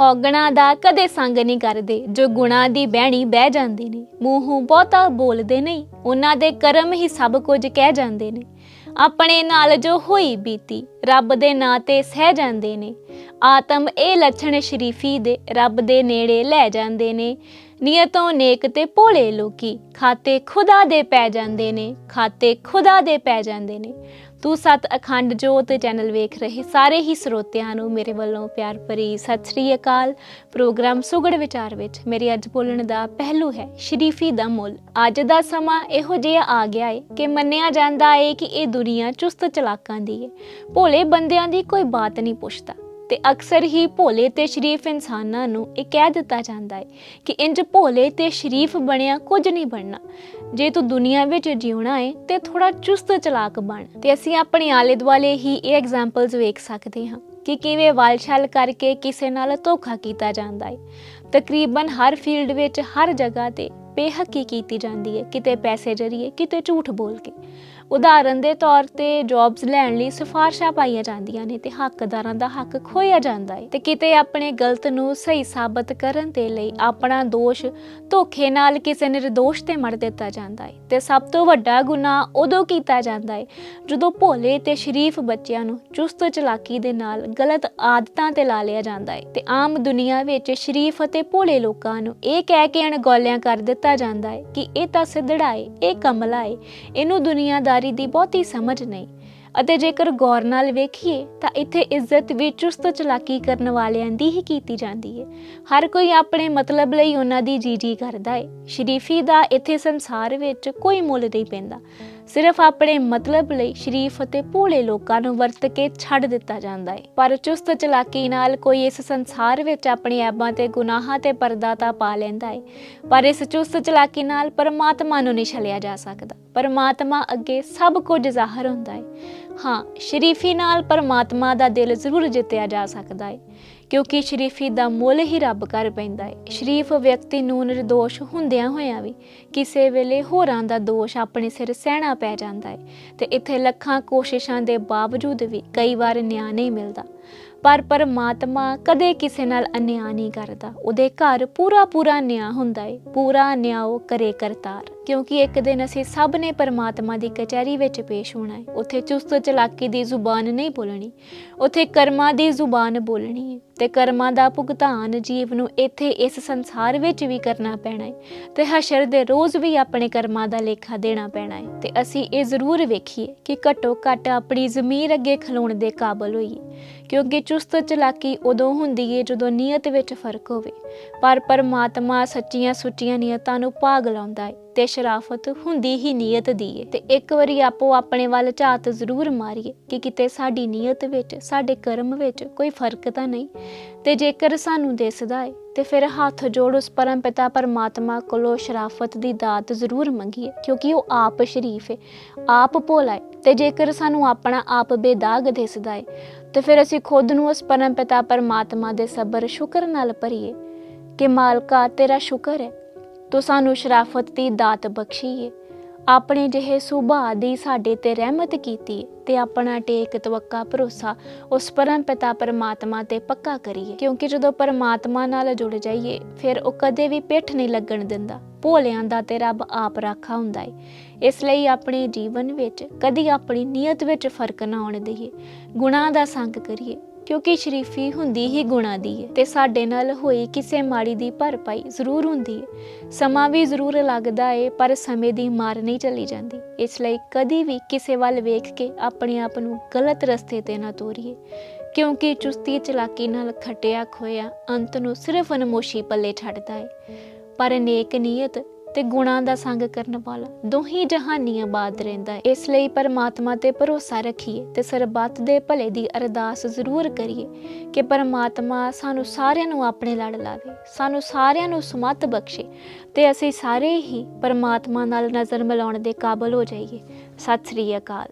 ਔਗਣਾ ਦਾ ਕਦੇ ਸੰਗ ਨਹੀਂ ਕਰਦੇ, ਜੋ ਗੁਣਾ ਦੀ ਬਹਿਣੀ ਬਹਿ ਜਾਂਦੇ ਨੇ। ਮੂੰਹੋਂ ਬਹੁਤਾ ਬੋਲਦੇ ਨਹੀਂ, ਉਹਨਾਂ ਦੇ ਕਰਮ ਹੀ ਸਭ ਕੁਝ ਕਹਿ ਜਾਂਦੇ ਨੇ। ਆਪਣੇ ਨਾਲ ਜੋ ਹੋਈ ਬੀਤੀ, ਰੱਬ ਦੇ ਨਾਂ ਤੇ ਸਹਿ ਜਾਂਦੇ ਨੇ। ਆਤਮ ਇਹ ਲੱਛਣ ਸ਼ਰੀਫੀ ਦੇ, ਰੱਬ ਦੇ ਨੇੜੇ ਲੈ ਜਾਂਦੇ ਨੇ। ਨੀਅਤੋਂ ਨੇਕ ਤੇ ਭੋਲੇ ਲੋਕੀ, ਖਾਤੇ ਖੁਦਾ ਦੇ ਪੈ ਜਾਂਦੇ ਨੇ, ਖਾਤੇ ਖੁਦਾ ਦੇ ਪੈ ਜਾਂਦੇ ਨੇ। ਤੂੰ ਸਤ ਅਖੰਡ ਜੋਤ ਚੈਨਲ ਵੇਖ ਰਹੇ। ਸਾਰੇ ਹੀ ਸਰੋਤਿਆਂ ਨੂੰ ਮੇਰੇ ਵੱਲੋਂ ਪਿਆਰ ਭਰੀ ਸਤਿ ਸ੍ਰੀ ਅਕਾਲ। ਪ੍ਰੋਗਰਾਮ ਸੁਗੜ ਵਿਚਾਰ ਵਿੱਚ ਮੇਰੇ ਅੱਜ ਬੋਲਣ ਦਾ ਪਹਿਲੂ ਹੈ ਸ਼ਰੀਫੀ ਦਾ ਮੁੱਲ। ਅੱਜ ਦਾ ਸਮਾਂ ਇਹੋ ਜਿਹਾ ਆ ਗਿਆ ਹੈ ਕਿ ਮੰਨਿਆ ਜਾਂਦਾ ਹੈ ਕਿ ਇਹ ਦੁਨੀਆ ਚੁਸਤ ਚਲਾਕਾਂ ਦੀ ਹੈ ਭੋਲੇ ਬੰਦਿਆਂ ਦੀ ਕੋਈ ਬਾਤ ਨਹੀਂ ਪੁੱਛਦਾ ਤੇ ਅਕਸਰ ਹੀ ਭੋਲੇ ਤੇ ਸ਼ਰੀਫ ਇਨਸਾਨਾਂ ਨੂੰ ਇਹ ਕਹਿ ਦਿੱਤਾ ਜਾਂਦਾ ਹੈ ਕਿ ਇੰਜ ਭੋਲੇ ਤੇ ਸ਼ਰੀਫ ਬਣਿਆ ਕੁਝ ਨਹੀਂ ਬਣਨਾ। ਜੇ ਤੂੰ ਦੁਨੀਆ ਵਿੱਚ ਜਿਉਣਾ ਹੈ ਤੇ ਥੋੜਾ ਚੁਸਤ ਚਲਾਕ ਬਣ। ਤੇ ਅਸੀਂ ਆਪਣੇ ਆਲੇ ਦੁਆਲੇ ਹੀ ਇਹ ਐਗਜ਼ਾਮਪਲਸ ਵੇਖ ਸਕਦੇ ਹਾਂ ਕਿ ਕਿਵੇਂ ਵਾਲਛਲ ਕਰਕੇ ਕਿਸੇ ਨਾਲ ਧੋਖਾ ਕੀਤਾ ਜਾਂਦਾ ਹੈ ਤਕਰੀਬਨ ਹਰ ਫੀਲਡ ਵਿੱਚ, ਹਰ ਜਗ੍ਹਾ ਤੇ ਬੇਹੱਕੀ ਕੀਤੀ ਜਾਂਦੀ ਹੈ ਕਿਤੇ ਪੈਸੇ ਜਰੀਏ, ਕਿਤੇ ਝੂਠ ਬੋਲ ਕੇ। ਉਦਾਹਰਨ ਦੇ ਤੌਰ ਤੇ ਜੌਬਸ ਲੈਣ ਲਈ ਸਿਫਾਰਸ਼ਾਂ ਪਾਈਆਂ ਜਾਂਦੀਆਂ ਨੇ ਤੇ ਹੱਕਦਾਰਾਂ ਦਾ ਹੱਕ ਖੋਇਆ ਜਾਂਦਾ ਹੈ ਤੇ ਕਿਤੇ ਆਪਣੇ ਗਲਤ ਨੂੰ ਸਹੀ ਸਾਬਤ ਕਰਨ ਦੇ ਲਈ ਆਪਣਾ ਦੋਸ਼ ਧੋਖੇ ਨਾਲ ਕਿਸੇ ਨਿਰਦੋਸ਼ ਤੇ ਮੜ ਦਿੱਤਾ ਜਾਂਦਾ ਹੈ ਤੇ ਸਭ ਤੋਂ ਵੱਡਾ ਗੁਨਾਹ ਉਦੋਂ ਕੀਤਾ ਜਾਂਦਾ ਹੈ ਜਦੋਂ ਭੋਲੇ ਤੇ ਸ਼ਰੀਫ ਬੱਚਿਆਂ ਨੂੰ ਚੁਸਤ ਚਲਾਕੀ ਦੇ ਨਾਲ ਗਲਤ ਆਦਤਾਂ ਤੇ ਲਾ ਲਿਆ ਜਾਂਦਾ ਹੈ ਤੇ ਆਮ ਦੁਨੀਆ ਵਿੱਚ ਸ਼ਰੀਫ ਅਤੇ ਭੋਲੇ ਲੋਕਾਂ ਨੂੰ ਇਹ ਕਹਿ ਕੇ ਅਣਗੌਲਿਆਂ ਕਰ ਦਿੱਤਾ ਜਾਂਦਾ ਹੈ ਕਿ ਇਹ ਤਾਂ ਸਿੱਧੜਾ ਹੈ ਇਹ ਕਮਲਾ ਹੈ ਇਹਨੂੰ ਦੁਨੀਆਦਾਰੀ ਦੀ ਦੀ ਬਹੁਤੀ ਸਮਝ ਨਹੀਂ। ਅਤੇ ਜੇਕਰ ਗੌਰ ਨਾਲ ਵੇਖੀਏ, ਤਾਂ ਇੱਥੇ ਇੱਜ਼ਤ ਵੀ ਚੁਸਤ ਚਲਾਕੀ ਕਰਨ ਵਾਲਿਆਂ ਦੀ ਹੀ ਕੀਤੀ ਜਾਂਦੀ ਹੈ ਹਰ ਕੋਈ ਆਪਣੇ ਮਤਲਬ ਲਈ ਉਹਨਾਂ ਦੀ ਜੀ ਜੀ ਕਰਦਾ ਹੈ ਸ਼ਰੀਫੀ ਦਾ ਇੱਥੇ ਸੰਸਾਰ ਵਿੱਚ ਕੋਈ ਮੁੱਲ ਨਹੀਂ ਪੈਂਦਾ। ਸਿਰਫ ਆਪਣੇ ਮਤਲਬ ਲਈ ਸ਼ਰੀਫ ਅਤੇ ਭੋਲੇ ਲੋਕਾਂ ਨੂੰ ਵਰਤ ਕੇ ਛੱਡ ਦਿੱਤਾ ਜਾਂਦਾ ਹੈ। ਪਰ ਚੁਸਤ ਚਲਾਕੀ ਨਾਲ ਕੋਈ ਇਸ ਸੰਸਾਰ ਵਿੱਚ ਆਪਣੀ ਐਬਾਂ ਤੇ ਗੁਨਾਹਾਂ ਤੇ ਪਰਦਾ ਤਾਂ ਪਾ ਲੈਂਦਾ ਹੈ। ਪਰ ਇਸ ਚੁਸਤ ਚਲਾਕੀ ਨਾਲ ਪਰਮਾਤਮਾ ਨੂੰ ਨਹੀਂ ਛਲਿਆ ਜਾ ਸਕਦਾ। ਪਰਮਾਤਮਾ ਅੱਗੇ ਸਭ ਕੁਝ ਜ਼ਾਹਰ ਹੁੰਦਾ ਹੈ। ਹਾਂ, ਸ਼ਰੀਫੀ ਨਾਲ ਪਰਮਾਤਮਾ ਦਾ ਦਿਲ ਜ਼ਰੂਰ ਜਿੱਤਿਆ ਜਾ ਸਕਦਾ ਹੈ। ਕਿਉਂਕਿ ਸ਼ਰੀਫੀ ਦਾ ਮੁੱਲ ਹੀ ਰੱਬ ਕਰ ਪੈਂਦਾ ਹੈ ਸ਼ਰੀਫ ਵਿਅਕਤੀ ਨੂੰ ਨਿਰਦੋਸ਼ ਹੁੰਦਿਆਂ ਹੋਇਆਂ ਵੀ ਕਿਸੇ ਵੇਲੇ ਹੋਰਾਂ ਦਾ ਦੋਸ਼ ਆਪਣੇ ਸਿਰ ਸਹਿਣਾ ਪੈ ਜਾਂਦਾ ਹੈ ਤੇ ਇੱਥੇ ਲੱਖਾਂ ਕੋਸ਼ਿਸ਼ਾਂ ਦੇ ਬਾਵਜੂਦ ਵੀ ਕਈ ਵਾਰ ਨਿਆਂ ਨਹੀਂ ਮਿਲਦਾ। ਪਰ ਪਰਮਾਤਮਾ ਕਦੇ ਕਿਸੇ ਨਾਲ ਅਨਿਆਂ ਨਹੀਂ ਕਰਦਾ। ਉਹਦੇ ਘਰ ਪੂਰਾ ਪੂਰਾ ਨਿਆਂ ਹੁੰਦਾ ਹੈ ਪੂਰਾ ਨਿਆਂ ਉਹ ਕਰੇ ਕਰਤਾਰ। ਕਿਉਂਕਿ ਇੱਕ ਦਿਨ ਅਸੀਂ ਸਭ ਨੇ ਪਰਮਾਤਮਾ ਦੀ ਕਚਹਿਰੀ ਵਿੱਚ ਪੇਸ਼ ਹੋਣਾ ਹੈ। ਉੱਥੇ ਚੁਸਤ ਚਲਾਕੀ ਦੀ ਜ਼ੁਬਾਨ ਨਹੀਂ ਬੋਲਣੀ। ਉੱਥੇ ਕਰਮਾਂ ਦੀ ਜ਼ੁਬਾਨ ਬੋਲਣੀ ਹੈ ਤੇ ਕਰਮਾਂ ਦਾ ਭੁਗਤਾਨ ਜੀਵ ਨੂੰ ਇੱਥੇ ਇਸ ਸੰਸਾਰ ਵਿੱਚ ਵੀ ਕਰਨਾ ਪੈਣਾ ਹੈ ਤੇ ਹਸ਼ਰ ਦੇ ਰੋਜ਼ ਵੀ ਆਪਣੇ ਕਰਮਾਂ ਦਾ ਲੇਖਾ ਦੇਣਾ ਪੈਣਾ ਹੈ। ਤੇ ਅਸੀਂ ਇਹ ਜ਼ਰੂਰ ਵੇਖੀਏ ਕਿ ਘੱਟੋ ਘੱਟ ਆਪਣੀ ਜ਼ਮੀਰ ਅੱਗੇ ਖਲੋਣ ਦੇ ਕਾਬਲ ਹੋਈਏ। ਕਿਉਂਕਿ ਚੁਸਤ ਚਲਾਕੀ ਉਦੋਂ ਹੁੰਦੀ ਹੈ ਜਦੋਂ ਨੀਅਤ ਵਿੱਚ ਫ਼ਰਕ ਹੋਵੇ। ਪਰ ਪਰਮਾਤਮਾ ਸੱਚੀਆਂ ਸੁੱਚੀਆਂ ਨੀਅਤਾਂ ਨੂੰ ਭਾਗ ਲਾਉਂਦਾ ਹੈ। ਤੇ ਸ਼ਰਾਫਤ ਹੁੰਦੀ ਹੀ ਨੀਅਤ ਦੀ ਏ। ਤੇ ਇੱਕ ਵਾਰੀ ਆਪੋ ਆਪਣੇ ਵੱਲ ਝਾਤ ਜ਼ਰੂਰ ਮਾਰੀਏ ਕਿ ਕਿਤੇ ਸਾਡੀ ਨੀਅਤ ਵਿੱਚ, ਸਾਡੇ ਕਰਮ ਵਿੱਚ ਕੋਈ ਫ਼ਰਕ ਤਾਂ ਨਹੀਂ। ਤੇ ਜੇਕਰ ਸਾਨੂੰ ਦਿਸਦਾ ਏ, ਤੇ ਫਿਰ ਹੱਥ ਜੋੜ ਉਸ ਪਰਮ ਪਿਤਾ ਪਰਮਾਤਮਾ ਕੋਲੋਂ ਸ਼ਰਾਫਤ ਦੀ ਦਾਤ ਜ਼ਰੂਰ ਮੰਗੀਏ, ਕਿਉਂਕਿ ਉਹ ਆਪ ਸ਼ਰੀਫ ਏ, ਆਪ ਭੋਲਾ ਏ। ਤੇ ਜੇਕਰ ਸਾਨੂੰ ਆਪਣਾ ਆਪ ਬੇਦਾਗ ਦਿਸਦਾ ਏ, ਤੇ ਫਿਰ ਅਸੀਂ ਖੁਦ ਨੂੰ ਉਸ ਪਰਮ ਪਿਤਾ ਪਰਮਾਤਮਾ ਦੇ ਸਬਰ ਸ਼ੁਕਰ ਨਾਲ ਭਰੀਏ ਕਿ ਮਾਲਕਾ ਤੇਰਾ ਸ਼ੁਕਰ ਹੈ ਤੂੰ ਸਾਨੂੰ ਸ਼ਰਾਫਤ ਦੀ ਦਾਤ ਬਖਸ਼ੀ ਆਪਣੇ ਜਿਹੇ ਸੁਭਾਅ ਦੀ ਸਾਡੇ ਤੇ ਰਹਿਮਤ ਕੀਤੀ ਤੇ ਆਪਣਾ ਟੇਕ ਤਵੱਕਾ ਭਰੋਸਾ ਉਸ ਪਰਮ ਪਿਤਾ ਪਰਮਾਤਮਾ ਤੇ ਪੱਕਾ ਕਰੀਏ। ਕਿਉਂਕਿ ਜਦੋਂ ਪਰਮਾਤਮਾ ਨਾਲ ਜੁੜ ਜਾਈਏ, ਫਿਰ ਉਹ ਕਦੇ ਵੀ ਪਿੱਠ ਨਹੀਂ ਲੱਗਣ ਦਿੰਦਾ। ਭੋਲਿਆਂ ਦਾ ਤੇ ਰੱਬ ਆਪ ਰਾਖਾ ਹੁੰਦਾ ਏ। ਇਸ ਲਈ ਆਪਣੇ ਜੀਵਨ ਵਿੱਚ ਕਦੀ ਆਪਣੀ ਨੀਅਤ ਵਿੱਚ ਫ਼ਰਕ ਨਾ ਆਉਣ ਦੇਈਏ। ਗੁਨਾਹ ਦਾ ਸੰਗ ਕਰੀਏ। ਕਿਉਂਕਿ ਸ਼ਰੀਫੀ ਹੁੰਦੀ ਹੀ ਗੁਣਾ ਦੀ ਹੈ ਤੇ ਸਾਡੇ ਨਾਲ ਹੋਈ ਕਿਸੇ ਮਾੜੀ ਦੀ ਭਰਪਾਈ ਜ਼ਰੂਰ ਹੁੰਦੀ ਹੈ। ਸਮਾਂ ਵੀ ਜ਼ਰੂਰ ਲੱਗਦਾ ਏ, ਪਰ ਸਮੇਂ ਦੀ ਮਾਰ ਨਹੀਂ ਚਲੀ ਜਾਂਦੀ। ਇਸ ਲਈ ਕਦੀ ਵੀ ਕਿਸੇ ਵੱਲ ਵੇਖ ਕੇ ਆਪਣੇ ਆਪ ਨੂੰ ਗਲਤ ਰਸਤੇ ਤੇ ਨਾ ਤੋਰੀਏ। ਕਿਉਂਕਿ ਚੁਸਤੀ ਚਲਾਕੀ ਨਾਲ ਖਟਿਆ ਖੋਇਆ ਅੰਤ ਨੂੰ ਸਿਰਫ ਅਨਮੋਸ਼ੀ ਪੱਲੇ ਛੱਡਦਾ ਏ। ਪਰ ਨੇਕ ਨੀਅਤ ਤੇ ਗੁਣਾਂ ਦਾ ਸੰਗ ਕਰਨ ਵਾਲਾ। ਦੋਹੀ ਜਹਾਨੀਆਂ ਬਾਦ ਰਹਿੰਦਾ ਹੈ ਇਸ ਲਈ ਪਰਮਾਤਮਾ ਤੇ ਭਰੋਸਾ ਰੱਖੀਏ ਤੇ ਸਰਬੱਤ ਦੇ ਭਲੇ ਦੀ ਅਰਦਾਸ ਜ਼ਰੂਰ ਕਰੀਏ ਕਿ ਪਰਮਾਤਮਾ ਸਾਨੂੰ ਸਾਰਿਆਂ ਨੂੰ ਆਪਣੇ ਲੜ ਲਾਵੇ, ਸਾਨੂੰ ਸਾਰਿਆਂ ਨੂੰ ਸਮਤ ਬਖਸ਼ੇ ਤੇ ਅਸੀਂ ਸਾਰੇ ਹੀ ਪਰਮਾਤਮਾ ਨਾਲ ਨਜ਼ਰ ਮਿਲਾਉਣ ਦੇ ਕਾਬਲ ਹੋ ਜਾਈਏ। ਸਤਿ ਸ੍ਰੀ ਅਕਾਲ।